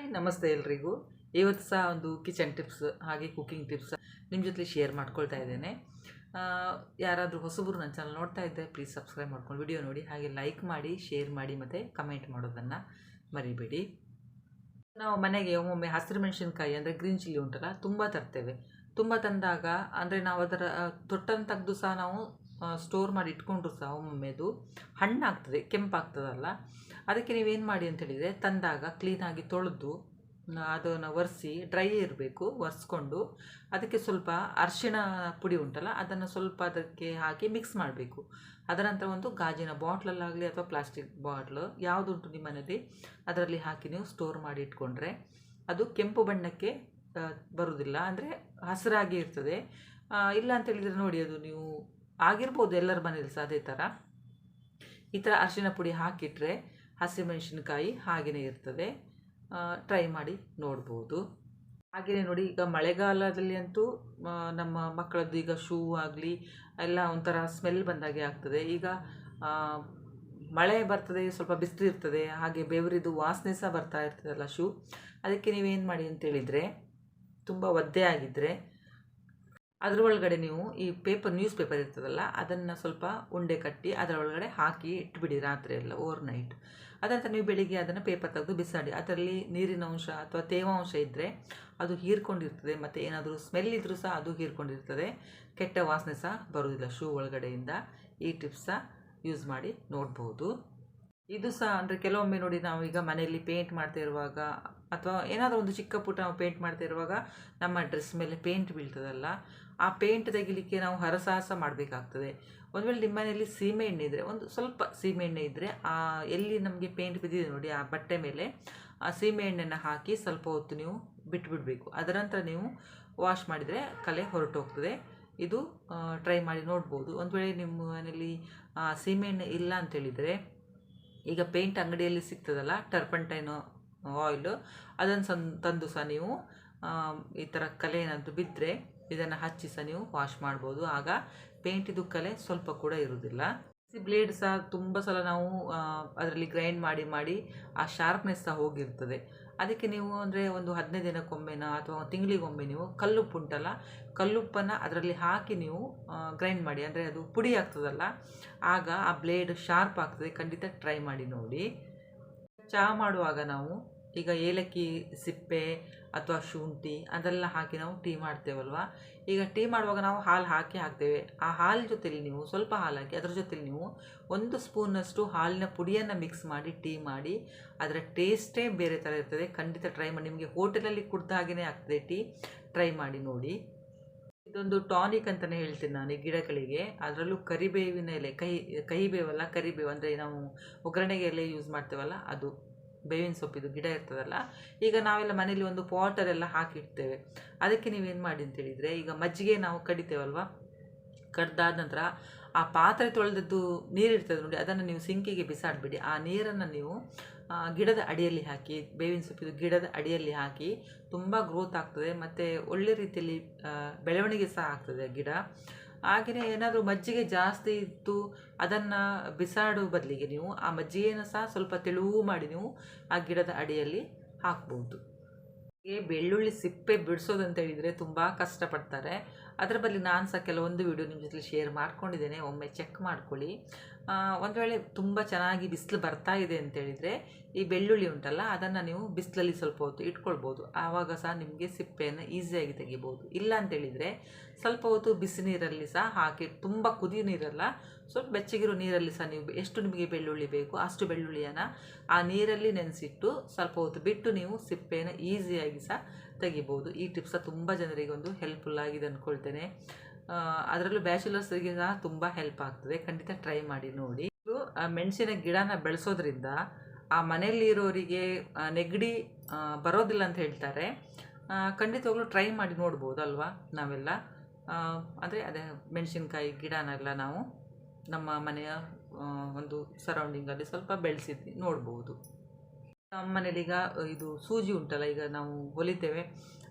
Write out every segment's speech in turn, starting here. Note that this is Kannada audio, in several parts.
ಹಾಯ್, ನಮಸ್ತೆ ಎಲ್ರಿಗೂ. ಇವತ್ತು ಸಹ ಒಂದು ಕಿಚನ್ ಟಿಪ್ಸ್ ಹಾಗೆ ಕುಕ್ಕಿಂಗ್ ಟಿಪ್ಸ್ ನಿಮ್ಮ ಜೊತೆ ಶೇರ್ ಮಾಡ್ಕೊಳ್ತಾ ಇದ್ದೇನೆ. ಯಾರಾದರೂ ಹೊಸಬರು ನನ್ನ ಚಾನಲ್ ನೋಡ್ತಾ ಇದ್ದೆ ಪ್ಲೀಸ್ ಸಬ್ಸ್ಕ್ರೈಬ್ ಮಾಡ್ಕೊಂಡು ವಿಡಿಯೋ ನೋಡಿ, ಹಾಗೆ ಲೈಕ್ ಮಾಡಿ ಶೇರ್ ಮಾಡಿ ಮತ್ತು ಕಮೆಂಟ್ ಮಾಡೋದನ್ನು ಮರಿಬೇಡಿ. ನಾವು ಮನೆಗೆ ಒಮ್ಮೊಮ್ಮೆ ಹಸಿರು ಮೆಣಸಿನ್ಕಾಯಿ ಅಂದರೆ ಗ್ರೀನ್ ಚಿಲ್ಲಿ ಉಂಟಲ್ಲ, ತುಂಬ ತರ್ತೇವೆ. ತುಂಬ ತಂದಾಗ, ಅಂದರೆ ನಾವು ಅದರ ತೊಟ್ಟನ್ನು ತೆಗೆದು ಸಹ ನಾವು ಸ್ಟೋರ್ ಮಾಡಿ ಇಟ್ಕೊಂಡ್ರು ಸಹ ಒಮ್ಮೊಮ್ಮೆ ಅದು ಹಣ್ಣಾಗ್ತದೆ, ಕೆಂಪಾಗ್ತದಲ್ಲ. ಅದಕ್ಕೆ ನೀವೇನು ಮಾಡಿ ಅಂತ ಹೇಳಿದರೆ ತಂದಾಗ ಕ್ಲೀನಾಗಿ ತೊಳೆದು ಅದನ್ನು ಒರೆಸಿ ಡ್ರೈ ಇರಬೇಕು, ಒರೆಸ್ಕೊಂಡು ಅದಕ್ಕೆ ಸ್ವಲ್ಪ ಅರಿಶಿಣ ಪುಡಿ ಉಂಟಲ್ಲ, ಅದನ್ನು ಸ್ವಲ್ಪ ಅದಕ್ಕೆ ಹಾಕಿ ಮಿಕ್ಸ್ ಮಾಡಬೇಕು. ಅದರ ನಂತರ ಒಂದು ಗಾಜಿನ ಬಾಟ್ಲಲ್ಲಾಗಲಿ ಅಥವಾ ಪ್ಲಾಸ್ಟಿಕ್ ಬಾಟ್ಲು ಯಾವುದುಂಟು ನಿಮ್ಮ ಮನೇಲಿ, ಅದರಲ್ಲಿ ಹಾಕಿ ನೀವು ಸ್ಟೋರ್ ಮಾಡಿ ಇಟ್ಕೊಂಡ್ರೆ ಅದು ಕೆಂಪು ಬಣ್ಣಕ್ಕೆ ಬರುವುದಿಲ್ಲ ಅಂದರೆ ಹಸಿರಾಗಿ ಇರ್ತದೆ. ಇಲ್ಲ ಅಂತ ಹೇಳಿದರೆ ನೋಡಿ, ಅದು ನೀವು ಆಗಿರ್ಬೋದು ಎಲ್ಲರ ಮನೇಲಿ ಸಹ ಅದೇ ಥರ ಈ ಥರ ಅರಿಶಿನ ಪುಡಿ ಹಾಕಿಟ್ರೆ ಹಸಿಮೆಣಸಿನ್ಕಾಯಿ ಹಾಗೆಯೇ ಇರ್ತದೆ. ಟ್ರೈ ಮಾಡಿ ನೋಡ್ಬೋದು. ಹಾಗೆಯೇ ನೋಡಿ, ಈಗ ಮಳೆಗಾಲದಲ್ಲಿ ಅಂತೂ ನಮ್ಮ ಮಕ್ಕಳದ್ದು ಈಗ ಶೂ ಆಗಲಿ, ಎಲ್ಲ ಒಂಥರ ಸ್ಮೆಲ್ ಬಂದಾಗೆ ಆಗ್ತದೆ. ಈಗ ಮಳೆ ಬರ್ತದೆ, ಸ್ವಲ್ಪ ಬಿಸಿಲು ಇರ್ತದೆ, ಹಾಗೆ ಬೆವರಿದು ವಾಸನೆ ಸಹ ಬರ್ತಾ ಇರ್ತದಲ್ಲ ಶೂ. ಅದಕ್ಕೆ ನೀವೇನು ಮಾಡಿ ಅಂತೇಳಿದರೆ ತುಂಬ ಒದ್ದೆ ಆಗಿದ್ದರೆ ಅದರ ಒಳಗಡೆ ನೀವು ಈ ಪೇಪರ್ ನ್ಯೂಸ್ ಪೇಪರ್ ಇರ್ತದಲ್ಲ, ಅದನ್ನು ಸ್ವಲ್ಪ ಉಂಡೆ ಕಟ್ಟಿ ಅದರ ಒಳಗಡೆ ಹಾಕಿ ಇಟ್ಬಿಡಿ ರಾತ್ರಿ ಎಲ್ಲ ಓವರ್ ನೈಟ್ ಅದಂತ ನೀವು ಬೆಳಿಗ್ಗೆ ಅದನ್ನು ಪೇಪರ್ ತೆಗೆದು ಬಿಸಾಡಿ. ಅದರಲ್ಲಿ ನೀರಿನ ಅಂಶ ಅಥವಾ ತೇವಾಂಶ ಇದ್ದರೆ ಅದು ಹೀರ್ಕೊಂಡಿರ್ತದೆ, ಮತ್ತು ಏನಾದರೂ ಸ್ಮೆಲ್ ಇದ್ದರೂ ಸಹ ಅದು ಹೀರ್ಕೊಂಡಿರ್ತದೆ. ಕೆಟ್ಟ ವಾಸನೆ ಸಹ ಬರೋದಿಲ್ಲ ಶೂ ಒಳಗಡೆಯಿಂದ ಈ ಟಿಪ್ಸ್ ಯೂಸ್ ಮಾಡಿ ನೋಡ್ಬೋದು. ಇದು ಸಹ ಅಂದರೆ ಕೆಲವೊಮ್ಮೆ ನೋಡಿ ನಾವು ಈಗ ಮನೆಯಲ್ಲಿ ಪೇಂಟ್ ಮಾಡ್ತಾ ಇರುವಾಗ ಅಥವಾ ಏನಾದರೂ ಒಂದು ಚಿಕ್ಕ ಪುಟ್ಟ ನಾವು ಪೇಂಟ್ ಮಾಡ್ತಾ ಇರುವಾಗ ನಮ್ಮ ಡ್ರೆಸ್ ಮೇಲೆ ಪೇಂಟ್ ಬೀಳ್ತದಲ್ಲ, ಆ ಪೇಂಟ್ ತೆಗಿಲಿಕ್ಕೆ ನಾವು ಹರಸಾಹಸ ಮಾಡಬೇಕಾಗ್ತದೆ. ಒಂದು ವೇಳೆ ನಿಮ್ಮ ಮನೆಯಲ್ಲಿ ಸೀಮೆ ಎಣ್ಣೆ ಇದ್ದರೆ ಒಂದು ಸ್ವಲ್ಪ ಸೀಮೆ ಎಣ್ಣೆ ಇದ್ದರೆ ಆ ಎಲ್ಲಿ ನಮಗೆ ಪೇಂಟ್ ಬಿದ್ದಿದೆ ನೋಡಿ, ಆ ಬಟ್ಟೆ ಮೇಲೆ ಆ ಸೀಮೆ ಎಣ್ಣೆನ ಹಾಕಿ ಸ್ವಲ್ಪ ಹೊತ್ತು ನೀವು ಬಿಟ್ಬಿಡಬೇಕು. ಅದರ ನಂತರ ನೀವು ವಾಶ್ ಮಾಡಿದರೆ ಕಲೆ ಹೊರಟು ಹೋಗ್ತದೆ ಇದು ಟ್ರೈ ಮಾಡಿ ನೋಡ್ಬೋದು. ಒಂದು ವೇಳೆ ನಿಮ್ಮ ಮನೆಯಲ್ಲಿ ಸೀಮೆ ಎಣ್ಣೆ ಇಲ್ಲ ಅಂತೇಳಿದರೆ ಈಗ ಪೇಂಟ್ ಅಂಗಡಿಯಲ್ಲಿ ಸಿಗ್ತದಲ್ಲ, ಟರ್ಪಂಟೈನು ಆಯಿಲು, ಅದನ್ನು ಸನ್ ತಂದು ಸಹ ನೀವು ಈ ಥರ ಕಲೆ ಏನಾದರೂ ಬಿದ್ದರೆ ಇದನ್ನು ಹಚ್ಚಿ ಸಹ ನೀವು ವಾಶ್ ಮಾಡ್ಬೋದು. ಆಗ ಪೇಂಟಿದು ಕಲೆ ಸ್ವಲ್ಪ ಕೂಡ ಇರುವುದಿಲ್ಲ. ಬ್ಲೇಡ್ ಸಹ ತುಂಬ ಸಲ ನಾವು ಅದರಲ್ಲಿ ಗ್ರೈಂಡ್ ಮಾಡಿ ಮಾಡಿ ಆ ಶಾರ್ಪ್ನೆಸ್ ಸಹ ಹೋಗಿರ್ತದೆ. ಅದಕ್ಕೆ ನೀವು ಅಂದರೆ ಒಂದು ಹದಿನೈದು ದಿನಕ್ಕೊಮ್ಮೆನ ಅಥವಾ ತಿಂಗಳಿಗೊಮ್ಮೆ ನೀವು ಕಲ್ಲುಪ್ಪು ಉಂಟಲ್ಲ, ಕಲ್ಲುಪ್ಪನ್ನು ಅದರಲ್ಲಿ ಹಾಕಿ ನೀವು ಗ್ರೈಂಡ್ ಮಾಡಿ, ಅಂದರೆ ಅದು ಪುಡಿ ಆಗ್ತದಲ್ಲ, ಆಗ ಆ ಬ್ಲೇಡ್ ಶಾರ್ಪ್ ಆಗ್ತದೆ, ಖಂಡಿತ ಟ್ರೈ ಮಾಡಿ ನೋಡಿ. ಚಹಾ ಮಾಡುವಾಗ ನಾವು ಈಗ ಏಲಕ್ಕಿ ಸಿಪ್ಪೆ ಅಥವಾ ಶುಂಠಿ ಅದೆಲ್ಲ ಹಾಕಿ ನಾವು ಟೀ ಮಾಡ್ತೇವಲ್ವ? ಈಗ ಟೀ ಮಾಡುವಾಗ ನಾವು ಹಾಲು ಹಾಕಿ ಹಾಕ್ತೇವೆ. ಆ ಹಾಲು ಜೊತೆಲಿ ನೀವು ಸ್ವಲ್ಪ ಹಾಲು ಹಾಕಿ ಅದರ ಜೊತೆಲಿ ನೀವು ಒಂದು ಸ್ಪೂನಷ್ಟು ಹಾಲಿನ ಪುಡಿಯನ್ನು ಮಿಕ್ಸ್ ಮಾಡಿ ಟೀ ಮಾಡಿ ಅದರ ಟೇಸ್ಟೇ ಬೇರೆ ಥರ ಇರ್ತದೆ. ಖಂಡಿತ ಟ್ರೈ ಮಾಡಿ. ನಿಮಗೆ ಹೋಟೆಲಲ್ಲಿ ಕುಡ್ದ ಹಾಗೆಯೇ ಆಗ್ತದೆ ಟೀ. ಟ್ರೈ ಮಾಡಿ ನೋಡಿ. ಇದೊಂದು ಟಾನಿಕ್ ಅಂತಲೇ ಹೇಳ್ತೀನಿ ನಾನು ಈ ಗಿಡಗಳಿಗೆ. ಅದರಲ್ಲೂ ಕರಿಬೇವಿನ ಎಲೆ, ಕಹಿ ಕಹಿಬೇವಲ್ಲ ಕರಿಬೇವು ಅಂದರೆ ನಾವು ಒಗ್ಗರಣೆಗೆ ಎಲೆ ಯೂಸ್ ಮಾಡ್ತೇವಲ್ಲ ಅದು. ಬೇವಿನ ಸೊಪ್ಪಿದು ಗಿಡ ಇರ್ತದಲ್ಲ, ಈಗ ನಾವೆಲ್ಲ ಮನೇಲಿ ಒಂದು ಪಾಟರೆಲ್ಲ ಹಾಕಿಡ್ತೇವೆ. ಅದಕ್ಕೆ ನೀವೇನು ಮಾಡಿ ಅಂತೇಳಿದರೆ ಈಗ ಮಜ್ಜಿಗೆ ನಾವು ಕಡಿತೇವಲ್ವ? ಕಡ್ದಾದ ನಂತರ ಆ ಪಾತ್ರೆ ತೊಳೆದದ್ದು ನೀರಿರ್ತದೆ ನೋಡಿ, ಅದನ್ನು ನೀವು ಸಿಂಕಿಗೆ ಬಿಸಾಡಬೇಡಿ. ಆ ನೀರನ್ನು ನೀವು ಗಿಡದ ಅಡಿಯಲ್ಲಿ ಹಾಕಿ, ಬೇವಿನ ಸೊಪ್ಪಿದು ಗಿಡದ ಅಡಿಯಲ್ಲಿ ಹಾಕಿ ತುಂಬ ಗ್ರೋತ್ ಆಗ್ತದೆ. ಮತ್ತು ಒಳ್ಳೆ ರೀತಿಯಲ್ಲಿ ಬೆಳವಣಿಗೆ ಸಹ ಆಗ್ತದೆ ಗಿಡ. ಹಾಗೆಯೇ ಏನಾದರೂ ಮಜ್ಜಿಗೆ ಜಾಸ್ತಿ ಇತ್ತು, ಅದನ್ನು ಬಿಸಾಡುವ ಬದಲಿಗೆ ನೀವು ಆ ಮಜ್ಜಿಗೆಯನ್ನು ಸಹ ಸ್ವಲ್ಪ ತೆಳುವು ಮಾಡಿ ನೀವು ಆ ಗಿಡದ ಅಡಿಯಲ್ಲಿ ಹಾಕ್ಬೋದು. ಬೆಳ್ಳುಳ್ಳಿ ಸಿಪ್ಪೆ ಬಿಡಿಸೋದಂತ ಹೇಳಿದರೆ ತುಂಬ ಕಷ್ಟಪಡ್ತಾರೆ. ಅದರ ಬದಲು ನಾನು ಸಹ ಕೆಲವೊಂದು ವಿಡಿಯೋ ನಿಮ್ಮ ಜೊತೆ ಶೇರ್ ಮಾಡ್ಕೊಂಡಿದ್ದೇನೆ. ಒಮ್ಮೆ ಚೆಕ್ ಮಾಡ್ಕೊಳ್ಳಿ. ಒಂದು ವೇಳೆ ತುಂಬ ಚೆನ್ನಾಗಿ ಬಿಸಿಲು ಬರ್ತಾ ಇದೆ ಅಂತೇಳಿದರೆ ಈ ಬೆಳ್ಳುಳ್ಳಿ ಉಂಟಲ್ಲ, ಅದನ್ನು ನೀವು ಬಿಸಿಲಲ್ಲಿ ಸ್ವಲ್ಪ ಹೊತ್ತು ಇಟ್ಕೊಳ್ಬೋದು. ಆವಾಗ ಸಹ ನಿಮಗೆ ಸಿಪ್ಪೆಯನ್ನು ಈಸಿಯಾಗಿ ತೆಗಿಬೋದು. ಇಲ್ಲ ಅಂತೇಳಿದರೆ ಸ್ವಲ್ಪ ಹೊತ್ತು ಬಿಸಿ ನೀರಲ್ಲಿ ಸಹ ಹಾಕಿ, ತುಂಬ ಕುದಿ ನೀರಲ್ಲ, ಸ್ವಲ್ಪ ಬೆಚ್ಚಗಿರೋ ನೀರಲ್ಲಿ ಸಹ ನೀವು ಎಷ್ಟು ನಿಮಗೆ ಬೆಳ್ಳುಳ್ಳಿ ಬೇಕು ಅಷ್ಟು ಬೆಳ್ಳುಳ್ಳಿಯನ್ನು ಆ ನೀರಲ್ಲಿ ನೆನೆಸಿಟ್ಟು ಸ್ವಲ್ಪ ಹೊತ್ತು ಬಿಟ್ಟು ನೀವು ಸಿಪ್ಪೆಯನ್ನು ಈಸಿಯಾಗಿ ಸಹ ತೆಗಿಬೋದು. ಈ ಟಿಪ್ಸ ತುಂಬ ಜನರಿಗೆ ಒಂದು ಹೆಲ್ಪ್ಫುಲ್ ಆಗಿದೆ ಅಂದ್ಕೊಳ್ತೇನೆ ಅದರಲ್ಲೂ ಬ್ಯಾಚುಲರ್ಸ್ಗೆ ಸಹ ತುಂಬ ಹೆಲ್ಪ್ ಆಗ್ತದೆ. ಖಂಡಿತ ಟ್ರೈ ಮಾಡಿ ನೋಡಿ. ಮೆಣಸಿನ ಗಿಡನ ಬೆಳೆಸೋದ್ರಿಂದ ಆ ಮನೆಯಲ್ಲಿರೋರಿಗೆ ನೆಗಡಿ ಬರೋದಿಲ್ಲ ಅಂತ ಹೇಳ್ತಾರೆ. ಖಂಡಿತವಾಗ್ಲೂ ಟ್ರೈ ಮಾಡಿ ನೋಡ್ಬೋದು ಅಲ್ವಾ ನಾವೆಲ್ಲ? ಅಂದರೆ ಅದೇ ಮೆಣಸಿನ್ಕಾಯಿ, ಗಿಡನೆಲ್ಲ ನಾವು ನಮ್ಮ ಮನೆಯ ಒಂದು ಸರೌಂಡಿಂಗಲ್ಲಿ ಸ್ವಲ್ಪ ಬೆಳೆಸಿದ್ವಿ, ನೋಡ್ಬೋದು. ನಮ್ಮ ಮನೇಲಿ ಈಗ ಇದು ಸೂಜಿ ಉಂಟಲ್ಲ, ಈಗ ನಾವು ಹೊಲಿತೇವೆ.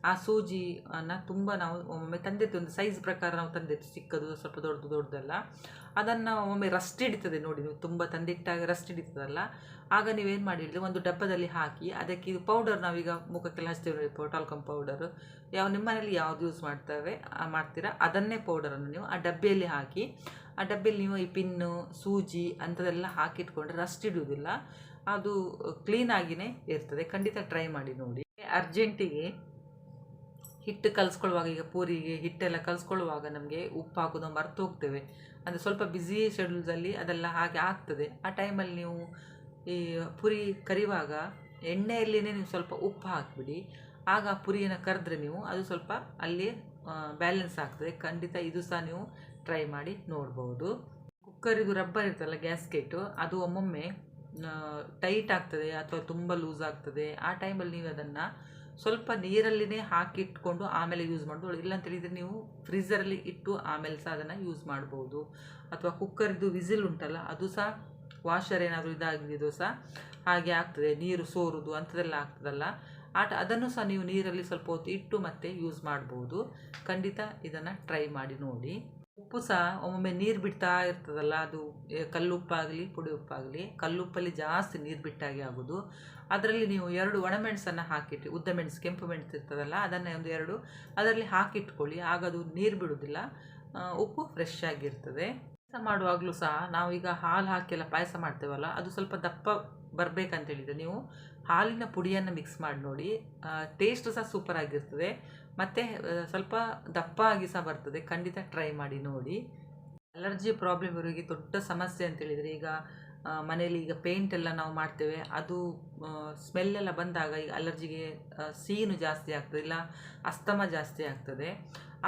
ಆ ಸೂಜಿಯನ್ನು ತುಂಬ ನಾವು ಒಮ್ಮೊಮ್ಮೆ ತಂದಿರ್ತೀವಿ. ಒಂದು ಸೈಜ್ ಪ್ರಕಾರ ನಾವು ತಂದಿರ್ತೀವಿ. ಚಿಕ್ಕದು, ಸ್ವಲ್ಪ ದೊಡ್ಡದು, ದೊಡ್ಡದಲ್ಲ. ಅದನ್ನು ಒಮ್ಮೆ ರಸ್ಟ್ ಹಿಡಿತದೆ ನೋಡಿ ನೀವು. ತುಂಬ ತಂದಿಟ್ಟಾಗ ರಸ್ಟ್ ಹಿಡಿತದಲ್ಲ. ಆಗ ನೀವೇನು ಮಾಡಿ ಹೇಳಿದ್ರೆ ಒಂದು ಡಬ್ಬದಲ್ಲಿ ಹಾಕಿ, ಅದಕ್ಕೆ ಇದು ಪೌಡರ್ ನಾವೀಗ ಮುಖಕ್ಕೆಲ್ಲ ಹಚ್ತೇವೆ ನೋಡಿ ಟಾಲ್ಕಮ್ ಪೌಡರು ಯಾವ, ನಿಮ್ಮ ಮನೇಲಿ ಯಾವ್ದು ಯೂಸ್ ಮಾಡ್ತೇವೆ ಮಾಡ್ತೀರಾ? ಅದನ್ನೇ ಪೌಡರನ್ನು ನೀವು ಆ ಡಬ್ಬಿಯಲ್ಲಿ ಹಾಕಿ, ಆ ಡಬ್ಬಿಯಲ್ಲಿ ನೀವು ಈ ಪಿನ್ನು ಸೂಜಿ ಅಂಥದ್ದೆಲ್ಲ ಹಾಕಿಟ್ಕೊಂಡ್ರೆ ರಸ್ಟ್ ಹಿಡಿಯೋದಿಲ್ಲ ಅದು ಕ್ಲೀನಾಗಿಯೇ ಇರ್ತದೆ. ಖಂಡಿತ ಟ್ರೈ ಮಾಡಿ ನೋಡಿ. ಅರ್ಜೆಂಟಿಗೆ ಹಿಟ್ಟು ಕಲಿಸ್ಕೊಳ್ಳುವಾಗ, ಈಗ ಪೂರಿಗೆ ಹಿಟ್ಟೆಲ್ಲ ಕಲಿಸ್ಕೊಳ್ಳುವಾಗ ನಮಗೆ ಉಪ್ಪು ಹಾಕೋದು ಮರ್ತು ಹೋಗ್ತೇವೆ. ಅಂದರೆ ಸ್ವಲ್ಪ ಬ್ಯುಸಿ ಶೆಡ್ಯೂಲ್ಸಲ್ಲಿ ಅದೆಲ್ಲ ಹಾಗೆ ಆಗ್ತದೆ. ಆ ಟೈಮಲ್ಲಿ ನೀವು ಈ ಪುರಿ ಕರಿವಾಗ ಎಣ್ಣೆಯಲ್ಲಿನೇ ನೀವು ಸ್ವಲ್ಪ ಉಪ್ಪು ಹಾಕಿಬಿಡಿ. ಆಗ ಆ ಪುರಿಯನ್ನು ಕರೆದ್ರೆ ನೀವು ಅದು ಸ್ವಲ್ಪ ಅಲ್ಲಿ ಬ್ಯಾಲೆನ್ಸ್ ಆಗ್ತದೆ. ಖಂಡಿತ ಇದು ಸಹ ನೀವು ಟ್ರೈ ಮಾಡಿ ನೋಡ್ಬೋದು. ಕುಕ್ಕರಿದು ರಬ್ಬರ್ ಇರ್ತಲ್ಲ ಗ್ಯಾಸ್ಕೆಟು ಅದು ಒಮ್ಮೊಮ್ಮೆ ಟೈಟ್ ಆಗ್ತದೆ ಅಥವಾ ತುಂಬ ಲೂಸ್ ಆಗ್ತದೆ, ಆ ಟೈಮಲ್ಲಿ ನೀವು ಅದನ್ನು ಸ್ವಲ್ಪ ನೀರಲ್ಲಿನೇ ಹಾಕಿಟ್ಕೊಂಡು ಆಮೇಲೆ ಯೂಸ್ ಮಾಡ್ಬೋದು. ಇಲ್ಲ ಅಂತೇಳಿದರೆ ನೀವು ಫ್ರೀಝರಲ್ಲಿ ಇಟ್ಟು ಆಮೇಲೆ ಸಹ ಅದನ್ನು ಯೂಸ್ ಮಾಡ್ಬೋದು. ಅಥವಾ ಕುಕ್ಕರ್ದು ವಿಸಿಲ್ ಉಂಟಲ್ಲ, ಅದು ಸಹ ವಾಷರ್ ಏನಾದರೂ ಇದಾಗಿದ್ದು ಸಹ ಹಾಗೆ ಆಗ್ತದೆ. ನೀರು ಸೋರುದು ಅಂಥದ್ದೆಲ್ಲ ಆಗ್ತದಲ್ಲ. ಆಟ ಅದನ್ನು ಸಹ ನೀವು ನೀರಲ್ಲಿ ಸ್ವಲ್ಪ ಹೊತ್ತು ಇಟ್ಟು ಮತ್ತೆ ಯೂಸ್ ಮಾಡ್ಬೋದು. ಖಂಡಿತ ಇದನ್ನು ಟ್ರೈ ಮಾಡಿ ನೋಡಿ. ಉಪ್ಪು ಸಹ ಒಮ್ಮೊಮ್ಮೆ ನೀರು ಬಿಡ್ತಾ ಇರ್ತದಲ್ಲ, ಅದು ಕಲ್ಲುಪ್ಪಾಗಲಿ ಪುಡಿ ಉಪ್ಪಾಗಲಿ ಕಲ್ಲುಪ್ಪಲ್ಲಿ ಜಾಸ್ತಿ ನೀರು ಬಿಟ್ಟಾಗೆ ಆಗೋದು. ಅದರಲ್ಲಿ ನೀವು ಎರಡು ಒಣಮೆಣಸನ್ನು ಹಾಕಿಟ್ಟು ಉದ್ದ ಮೆಣಸು, ಕೆಂಪು ಮೆಣಸು ಇರ್ತದಲ್ಲ, ಅದನ್ನೇ ಒಂದು ಎರಡು, ಅದರಲ್ಲಿ ಹಾಕಿಟ್ಕೊಳ್ಳಿ, ಆಗ ಅದು ನೀರು ಬಿಡೋದಿಲ್ಲ. ಉಪ್ಪು ಫ್ರೆಶ್ ಆಗಿರ್ತದೆ. ಪಾಯಸ ಮಾಡುವಾಗಲೂ ಸಹ ನಾವು ಈಗ ಹಾಲು ಹಾಕಿಲ್ಲ ಪಾಯಸ ಮಾಡ್ತೇವಲ್ಲ, ಅದು ಸ್ವಲ್ಪ ದಪ್ಪ ಬರಬೇಕಂತ ಹೇಳಿದರೆ ನೀವು ಹಾಲಿನ ಪುಡಿಯನ್ನು ಮಿಕ್ಸ್ ಮಾಡಿ ನೋಡಿ. ಟೇಸ್ಟ್ ಸಹ ಸೂಪರ್ ಆಗಿರ್ತದೆ. ಮತ್ತು ಸ್ವಲ್ಪ ದಪ್ಪ ಆಗಿ ಸಹ ಬರ್ತದೆ. ಖಂಡಿತ ಟ್ರೈ ಮಾಡಿ ನೋಡಿ. ಅಲರ್ಜಿ ಪ್ರಾಬ್ಲಮ್ ಇರೋರಿಗೆ ದೊಡ್ಡ ಸಮಸ್ಯೆ ಅಂತ ಹೇಳಿದರೆ, ಈಗ ಮನೆಯಲ್ಲಿ ಈಗ ಪೇಂಟ್ ಎಲ್ಲ ನಾವು ಮಾಡ್ತೇವೆ. ಅದು ಸ್ಮೆಲ್ ಎಲ್ಲ ಬಂದಾಗ ಈಗ ಅಲರ್ಜಿಗೆ ಸೀನು ಜಾಸ್ತಿ ಆಗ್ತದೆ, ಇಲ್ಲ ಅಸ್ತಮ ಜಾಸ್ತಿ ಆಗ್ತದೆ.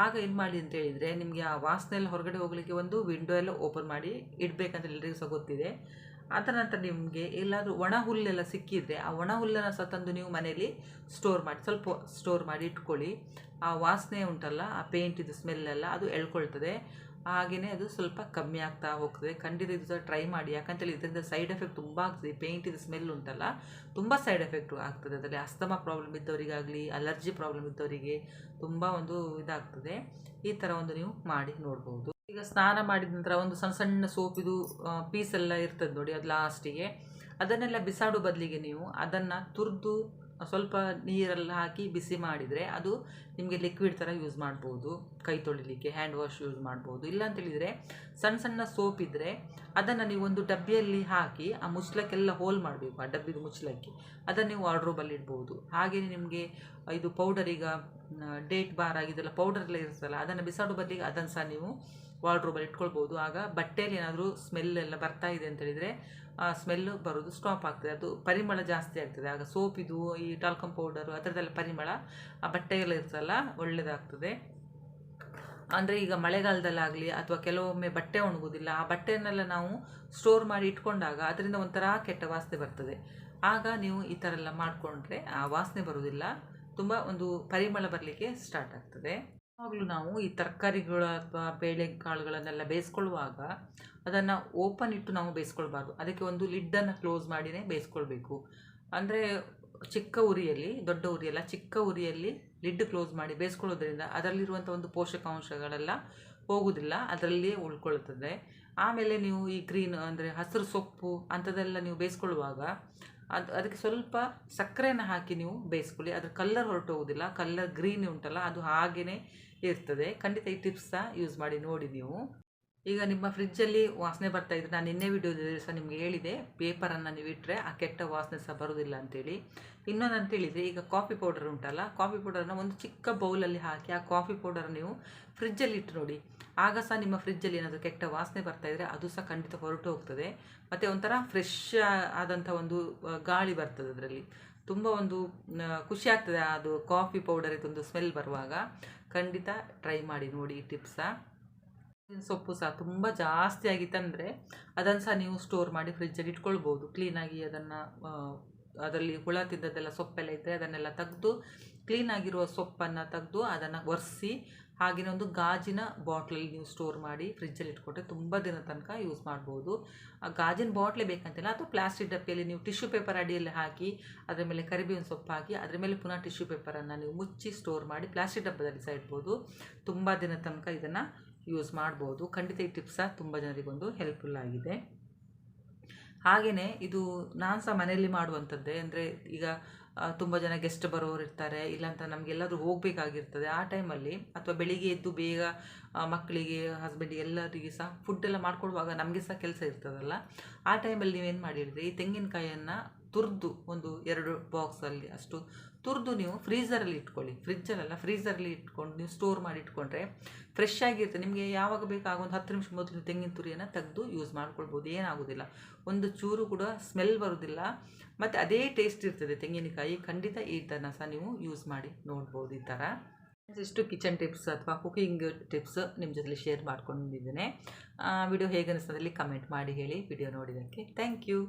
ಆಗ ಏನು ಮಾಡಿ ಅಂತ ಹೇಳಿದರೆ, ನಿಮಗೆ ಆ ವಾಸನೆ ಎಲ್ಲ ಹೊರಗಡೆ ಹೋಗಲಿಕ್ಕೆ ಒಂದು ವಿಂಡೋ ಎಲ್ಲ ಓಪನ್ ಮಾಡಿ ಇಡಬೇಕಂತ ಎಲ್ಲರಿಗೂ ಸಹ ಗೊತ್ತಿದೆ. ಅದರ ನಂತರ ನಿಮಗೆ ಎಲ್ಲಾದರೂ ಒಣ ಹುಲ್ಲೆಲ್ಲ ಸಿಕ್ಕಿದರೆ ಆ ಒಣ ಹುಲ್ಲನ್ನು ಸಹ ತಂದು ನೀವು ಮನೆಯಲ್ಲಿ ಸ್ಟೋರ್ ಮಾಡಿ, ಸ್ವಲ್ಪ ಸ್ಟೋರ್ ಮಾಡಿ ಇಟ್ಕೊಳ್ಳಿ. ಆ ವಾಸನೆ ಉಂಟಲ್ಲ, ಆ ಪೇಂಟಿದು ಸ್ಮೆಲ್ಲೆಲ್ಲ ಅದು ಎಳ್ಕೊಳ್ತದೆ. ಹಾಗೆಯೇ ಅದು ಸ್ವಲ್ಪ ಕಮ್ಮಿ ಆಗ್ತಾ ಹೋಗ್ತದೆ. ಖಂಡಿತ ಇದು ಸಹ ಟ್ರೈ ಮಾಡಿ. ಯಾಕಂತೇಳಿ ಇದರಿಂದ ಸೈಡ್ ಎಫೆಕ್ಟ್ ತುಂಬ ಆಗ್ತದೆ. ಪೇಂಟಿದ ಸ್ಮೆಲ್ ಉಂಟಲ್ಲ, ತುಂಬ ಸೈಡ್ ಎಫೆಕ್ಟ್ ಆಗ್ತದೆ. ಅದರಲ್ಲಿ ಅಸ್ತಮಾ ಪ್ರಾಬ್ಲಮ್ ಇದ್ದವರಿಗಾಗಲಿ ಅಲರ್ಜಿ ಪ್ರಾಬ್ಲಮ್ ಇದ್ದವರಿಗೆ ತುಂಬ ಒಂದು ಇದಾಗ್ತದೆ. ಈ ಥರ ಒಂದು ನೀವು ಮಾಡಿ ನೋಡ್ಬೋದು. ಈಗ ಸ್ನಾನ ಮಾಡಿದ ನಂತರ ಒಂದು ಸಣ್ಣ ಸಣ್ಣ ಸೋಪಿದು ಪೀಸ್ ಎಲ್ಲ ಇರ್ತದೆ ನೋಡಿ ಅದು ಲಾಸ್ಟಿಗೆ ಅದನ್ನೆಲ್ಲ ಬಿಸಾಡೋ ಬದಲಿಗೆ ನೀವು ಅದನ್ನು ತುರಿದು, ಸ್ವಲ್ಪ ನೀರೆಲ್ಲ ಹಾಕಿ ಬಿಸಿ ಮಾಡಿದರೆ ಅದು ನಿಮಗೆ ಲಿಕ್ವಿಡ್ ಥರ ಯೂಸ್ ಮಾಡ್ಬೋದು. ಕೈ ತೊಳಿಲಿಕ್ಕೆ ಹ್ಯಾಂಡ್ ವಾಶ್ ಯೂಸ್ ಮಾಡ್ಬೋದು. ಇಲ್ಲ ಅಂತೇಳಿದರೆ ಸಣ್ಣ ಸಣ್ಣ ಸೋಪ್ ಇದ್ದರೆ ಅದನ್ನು ನೀವು ಒಂದು ಡಬ್ಬಿಯಲ್ಲಿ ಹಾಕಿ ಆ ಮುಚ್ಚಲಕ್ಕೆಲ್ಲ ಹೋಲ್ ಮಾಡಬೇಕು, ಆ ಡಬ್ಬಿದು ಮುಚ್ಚಲಕ್ಕೆ ಅದನ್ನು ನೀವು ವಾರ್ಡ್ರೋಬಲ್ಲಿ ಇಡ್ಬೋದು. ಹಾಗೆಯೇ ನಿಮಗೆ ಇದು ಪೌಡರ್ ಈಗ ಡೇಟ್ ಬಾರ್ ಆಗಿದೆಲ್ಲ ಪೌಡರ್ ಎಲ್ಲ ಇರ್ತಲ್ಲ ಅದನ್ನು ಬಿಸಾಡೋ ಬದಲಿಗೆ ಅದನ್ನು ಸಹ ನೀವು ವಾರ್ಡ್ರೋಬಲ್ಲಿ ಇಟ್ಕೊಳ್ಬೋದು. ಆಗ ಬಟ್ಟೆಯಲ್ಲಿ ಏನಾದರೂ ಸ್ಮೆಲ್ ಎಲ್ಲ ಬರ್ತಾ ಇದೆ ಅಂತ ಆ ಸ್ಮೆಲ್ ಬರೋದು ಸ್ಟಾಪ್ ಆಗ್ತದೆ. ಅದು ಪರಿಮಳ ಜಾಸ್ತಿ ಆಗ್ತದೆ. ಆಗ ಸೋಪಿದು ಈ ಟಾಲ್ಕಮ್ ಪೌಡರು ಅದರದ್ದೆಲ್ಲ ಪರಿಮಳ, ಆ ಬಟ್ಟೆಗೆಲ್ಲ ಇರ್ತಲ್ಲ ಒಳ್ಳೆಯದಾಗ್ತದೆ ಅಂದರೆ ಈಗ ಮಳೆಗಾಲದಲ್ಲಾಗಲಿ ಅಥವಾ ಕೆಲವೊಮ್ಮೆ ಬಟ್ಟೆ ಒಣಗೋದಿಲ್ಲ ಆ ಬಟ್ಟೆಯನ್ನೆಲ್ಲ ನಾವು ಸ್ಟೋರ್ ಮಾಡಿ ಇಟ್ಕೊಂಡಾಗ ಅದರಿಂದ ಒಂಥರ ಕೆಟ್ಟ ವಾಸನೆ ಬರ್ತದೆ. ಆಗ ನೀವು ಈ ಥರ ಎಲ್ಲ ಮಾಡಿಕೊಂಡ್ರೆ ಆ ವಾಸನೆ ಬರೋದಿಲ್ಲ ತುಂಬ ಒಂದು ಪರಿಮಳ ಬರಲಿಕ್ಕೆ ಸ್ಟಾರ್ಟ್ ಆಗ್ತದೆ. ಯಾವಾಗಲೂ ನಾವು ಈ ತರಕಾರಿಗಳು ಅಥವಾ ಬೇಳೆ ಕಾಳುಗಳನ್ನೆಲ್ಲ ಬೇಯಿಸ್ಕೊಳ್ಳುವಾಗ ಅದನ್ನು ಓಪನ್ ಇಟ್ಟು ನಾವು ಬೇಯಿಸ್ಕೊಳ್ಬಾರ್ದು. ಅದಕ್ಕೆ ಒಂದು ಲಿಡ್ಡನ್ನು ಕ್ಲೋಸ್ ಮಾಡಿನೇ ಬೇಯಿಸ್ಕೊಳ್ಬೇಕು. ಅಂದರೆ ಚಿಕ್ಕ ಉರಿಯಲ್ಲಿ, ದೊಡ್ಡ ಉರಿಯಲ್ಲ, ಚಿಕ್ಕ ಉರಿಯಲ್ಲಿ ಲಿಡ್ ಕ್ಲೋಸ್ ಮಾಡಿ ಬೇಯಿಸ್ಕೊಳ್ಳೋದ್ರಿಂದ ಅದರಲ್ಲಿರುವಂಥ ಒಂದು ಪೋಷಕಾಂಶಗಳೆಲ್ಲ ಹೋಗುವುದಿಲ್ಲ ಅದರಲ್ಲಿಯೇ ಉಳ್ಕೊಳ್ತದೆ. ಆಮೇಲೆ ನೀವು ಈ ಗ್ರೀನ್ ಅಂದರೆ ಹಸಿರು ಸೊಪ್ಪು ಅಂಥದ್ದೆಲ್ಲ ನೀವು ಬೇಯಿಸ್ಕೊಳ್ಳುವಾಗ ಅದು ಅದಕ್ಕೆ ಸ್ವಲ್ಪ ಸಕ್ಕರೆಯನ್ನು ಹಾಕಿ ನೀವು ಬೇಯಿಸ್ಕೊಳ್ಳಿ. ಅದ್ರ ಕಲ್ಲರ್ ಹೊರಟೋಗೋದಿಲ್ಲ. ಕಲ್ಲರ್ ಗ್ರೀನ್ ಉಂಟಲ್ಲ, ಅದು ಹಾಗೆಯೇ ಇರ್ತದೆ. ಖಂಡಿತ ಈ ಟಿಪ್ಸ್ ಸಹ ಯೂಸ್ ಮಾಡಿ ನೋಡಿ ನೀವು. ಈಗ ನಿಮ್ಮ ಫ್ರಿಜ್ಜಲ್ಲಿ ವಾಸನೆ ಬರ್ತಾ ಇದ್ರೆ ನಾನು ನಿನ್ನೆ ವಿಡಿಯೋದಲ್ಲಿ ಸಹ ನಿಮ್ಗೆ ಹೇಳಿದೆ ಪೇಪರನ್ನು ನೀವು ಇಟ್ಟರೆ ಆ ಕೆಟ್ಟ ವಾಸನೆ ಸಹ ಬರೋದಿಲ್ಲ ಅಂತೇಳಿ. ಇನ್ನೊಂದು ಅಂತ ಹೇಳಿದರೆ ಈಗ ಕಾಫಿ ಪೌಡರ್ ಉಂಟಲ್ಲ ಕಾಫಿ ಪೌಡರನ್ನು ಒಂದು ಚಿಕ್ಕ ಬೌಲಲ್ಲಿ ಹಾಕಿ ಆ ಕಾಫಿ ಪೌಡರ್ ನೀವು ಫ್ರಿಜ್ಜಲ್ಲಿ ಇಟ್ಟು ನೋಡಿ. ಆಗ ಸಹ ನಿಮ್ಮ ಫ್ರಿಜ್ಜಲ್ಲಿ ಏನಾದರೂ ಕೆಟ್ಟ ವಾಸನೆ ಬರ್ತಾ ಇದ್ದರೆ ಅದು ಸಹ ಖಂಡಿತ ಹೊರಟು ಹೋಗ್ತದೆ. ಮತ್ತು ಒಂಥರ ಫ್ರೆಶ್ ಆದಂಥ ಒಂದು ಗಾಳಿ ಬರ್ತದೆ ಅದರಲ್ಲಿ. ತುಂಬ ಒಂದು ಖುಷಿ ಆಗ್ತದೆ ಅದು ಕಾಫಿ ಪೌಡರ್ ಇದೊಂದು ಸ್ಮೆಲ್ ಬರುವಾಗ. ಖಂಡಿತ ಟ್ರೈ ಮಾಡಿ ನೋಡಿ ಈ ಟಿಪ್ಸ ಸೊಪ್ಪು ಸಹ ತುಂಬ ಜಾಸ್ತಿ ಆಗಿತ್ತಂದರೆ ಅದನ್ನು ಸಹ ನೀವು ಸ್ಟೋರ್ ಮಾಡಿ ಫ್ರಿಜ್ಜಲ್ಲಿ ಇಟ್ಕೊಳ್ಬೋದು. ಕ್ಲೀನಾಗಿ ಅದನ್ನು ಅದರಲ್ಲಿ ಹುಳ ತಿಂದದ್ದೆಲ್ಲ ಸೊಪ್ಪೆಲ್ಲ ಇದ್ದರೆ ಅದನ್ನೆಲ್ಲ ತೆಗೆದು ಕ್ಲೀನಾಗಿರುವ ಸೊಪ್ಪನ್ನು ತೆಗೆದು ಅದನ್ನು ಒರೆಸಿ ಹಾಗೆ ಒಂದು ಗಾಜಿನ ಬಾಟ್ಲಲ್ಲಿ ನೀವು ಸ್ಟೋರ್ ಮಾಡಿ ಫ್ರಿಜ್ಜಲ್ಲಿ ಇಟ್ಕೊಂಡ್ರೆ ತುಂಬ ದಿನ ತನಕ ಯೂಸ್ ಮಾಡ್ಬೋದು. ಆ ಗಾಜಿನ ಬಾಟ್ಲೇ ಬೇಕಂತಿಲ್ಲ ಅಥವಾ ಪ್ಲಾಸ್ಟಿಕ್ ಡಬ್ಬಿಯಲ್ಲಿ ನೀವು ಟಿಶ್ಯೂ ಪೇಪರ್ ಅಡಿಯಲ್ಲಿ ಹಾಕಿ ಅದರ ಮೇಲೆ ಕರಿಬೇವಿನ ಸೊಪ್ಪು ಹಾಕಿ ಅದರ ಮೇಲೆ ಪುನಃ ಟಿಶ್ಯೂ ಪೇಪರನ್ನು ನೀವು ಮುಚ್ಚಿ ಸ್ಟೋರ್ ಮಾಡಿ ಪ್ಲಾಸ್ಟಿಕ್ ಡಬ್ಬದಲ್ಲಿ ಸಹ ಇಡ್ಬೋದು. ತುಂಬ ದಿನ ತನಕ ಇದನ್ನು ಯೂಸ್ ಮಾಡ್ಬೋದು. ಖಂಡಿತ ಈ ಟಿಪ್ಸ ತುಂಬ ಜನರಿಗೊಂದು ಹೆಲ್ಪ್ಫುಲ್ ಆಗಿದೆ. ಹಾಗೆಯೇ ಇದು ನಾನು ಸಹ ಮನೆಯಲ್ಲಿ ಮಾಡುವಂಥದ್ದೇ ಅಂದರೆ ಈಗ ತುಂಬ ಜನ ಗೆಸ್ಟ್ ಬರೋರು ಇರ್ತಾರೆ, ಇಲ್ಲಾಂತ ನಮಗೆಲ್ಲರೂ ಹೋಗಬೇಕಾಗಿರ್ತದೆ. ಆ ಟೈಮಲ್ಲಿ ಅಥವಾ ಬೆಳಿಗ್ಗೆ ಎದ್ದು ಬೇಗ ಮಕ್ಕಳಿಗೆ ಹಸ್ಬೆಂಡಿಗೆ ಎಲ್ಲರಿಗೆ ಸಹ ಫುಡ್ ಎಲ್ಲ ಮಾಡ್ಕೊಡುವಾಗ ನಮಗೆ ಸಹ ಕೆಲಸ ಇರ್ತದಲ್ಲ. ಆ ಟೈಮಲ್ಲಿ ನೀವೇನು ಮಾಡಿದರೆ? ಈ ತೆಂಗಿನಕಾಯಿಯನ್ನು ತುರಿದು ಒಂದು ಎರಡು ಬಾಕ್ಸಲ್ಲಿ ಅಷ್ಟು ತುರಿದು ನೀವು ಫ್ರೀಝರಲ್ಲಿ ಇಟ್ಕೊಳ್ಳಿ. ಫ್ರಿಜ್ಜಲ್ಲೆಲ್ಲ ಫ್ರೀಝರಲ್ಲಿ ಇಟ್ಕೊಂಡು ನೀವು ಸ್ಟೋರ್ ಮಾಡಿ ಇಟ್ಕೊಂಡ್ರೆ ಫ್ರೆಶ್ ಆಗಿರುತ್ತೆ. ನಿಮಗೆ ಯಾವಾಗ ಬೇಕಾಗೋ ಒಂದು ಹತ್ತು ನಿಮಿಷ ಮೊದಲು ತೆಂಗಿನ ತುರಿಯನ್ನು ತೆಗೆದು ಯೂಸ್ ಮಾಡ್ಕೊಳ್ಬೋದು. ಏನಾಗೋದಿಲ್ಲ. ಒಂದು ಚೂರು ಕೂಡ ಸ್ಮೆಲ್ ಬರೋದಿಲ್ಲ. ಮತ್ತು ಅದೇ ಟೇಸ್ಟ್ ಇರ್ತದೆ ತೆಂಗಿನಕಾಯಿ. ಖಂಡಿತ ಈ ಥರನ ಸಹ ನೀವು ಯೂಸ್ ಮಾಡಿ ನೋಡ್ಬೋದು ಈ ಥರ. ಇಷ್ಟು ಕಿಚನ್ ಟಿಪ್ಸ್ ಅಥವಾ ಕುಕಿಂಗ್ ಟಿಪ್ಸ್ ನಿಮ್ಮ ಜೊತೆ ಶೇರ್ ಮಾಡ್ಕೊಂಡಿದ್ದೇನೆ. ವಿಡಿಯೋ ಹೇಗೆ ಅನಿಸ್ತದಲ್ಲಿ ಕಮೆಂಟ್ ಮಾಡಿ ಹೇಳಿ. ವಿಡಿಯೋ ನೋಡಿದ್ದಕ್ಕೆ ಥ್ಯಾಂಕ್ ಯು